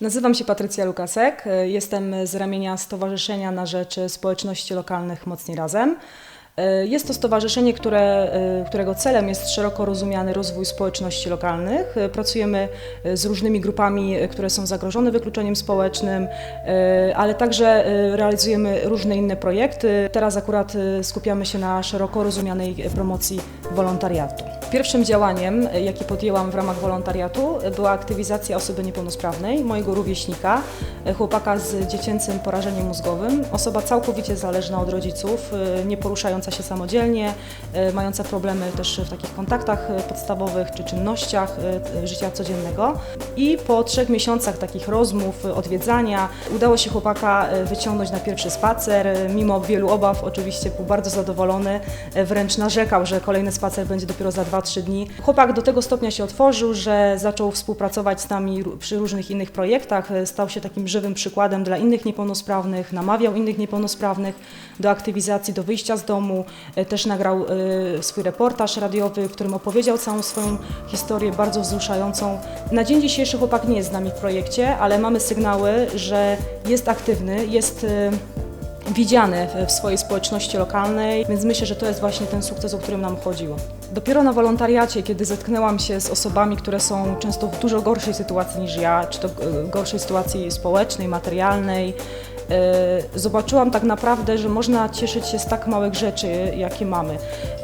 Nazywam się Patrycja Lukasek, y, jestem z ramienia Stowarzyszenia na Rzecz Społeczności Lokalnych Mocni Razem. Y, Jest to stowarzyszenie, które, y, którego celem jest szeroko rozumiany rozwój społeczności lokalnych. Pracujemy z różnymi grupami, które są zagrożone wykluczeniem społecznym, ale także realizujemy różne inne projekty. Teraz akurat skupiamy się na szeroko rozumianej promocji wolontariatu. Pierwszym działaniem, y, jakie podjęłam w ramach wolontariatu, była aktywizacja osoby niepełnosprawnej, mojego rówieśnika, chłopaka z dziecięcym porażeniem mózgowym. Osoba całkowicie zależna od rodziców, y, nie poruszająca się samodzielnie, y, mająca problemy też w takich kontaktach y, podstawowych czy czynnościach życia codziennego. I po trzech miesiącach takich rozmów, odwiedzania, udało się chłopaka wyciągnąć na pierwszy spacer. Mimo wielu obaw, oczywiście był bardzo zadowolony, wręcz narzekał, że kolejny spacer będzie dopiero za 2-3 dni. Chłopak do tego stopnia się otworzył, że zaczął współpracować z nami przy różnych innych projektach, stał się takim żywym przykładem dla innych niepełnosprawnych, namawiał innych niepełnosprawnych do aktywizacji, do wyjścia z domu. Y, Też nagrał y, swój reportaż radiowy, w którym opowiedział całą swoją historię bardzo wzruszającą. Na dzień dzisiejszy chłopak nie jest z nami w projekcie, ale mamy sygnały, że jest aktywny, jest y, widziany w- swojej społeczności lokalnej, więc myślę, że to jest właśnie ten sukces, o którym nam chodziło. Dopiero na wolontariacie, kiedy zetknęłam się z osobami, które są często w dużo gorszej sytuacji niż ja, czy to e, gorszej sytuacji społecznej, materialnej, e, zobaczyłam tak naprawdę, że można cieszyć się z tak małych rzeczy, jakie mamy.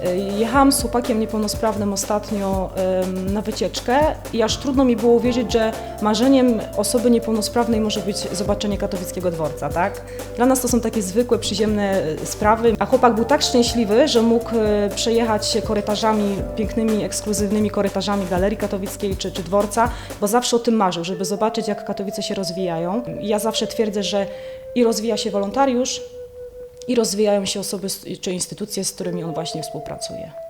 E, Jechałam z chłopakiem niepełnosprawnym ostatnio na wycieczkę i aż trudno mi było uwierzyć, że marzeniem osoby niepełnosprawnej może być zobaczenie katowickiego dworca, tak? Dla nas to są takie zwykłe, przyziemne e, sprawy, a chłopak był tak szczęśliwy, że mógł e, przejechać się korytarzami, pięknymi, ekskluzywnymi korytarzami Galerii Katowickiej czy, czy dworca, bo zawsze o tym marzył, żeby zobaczyć, jak Katowice się rozwijają. Ja zawsze twierdzę, że i rozwija się wolontariusz, i rozwijają się osoby czy instytucje, z którymi on właśnie współpracuje.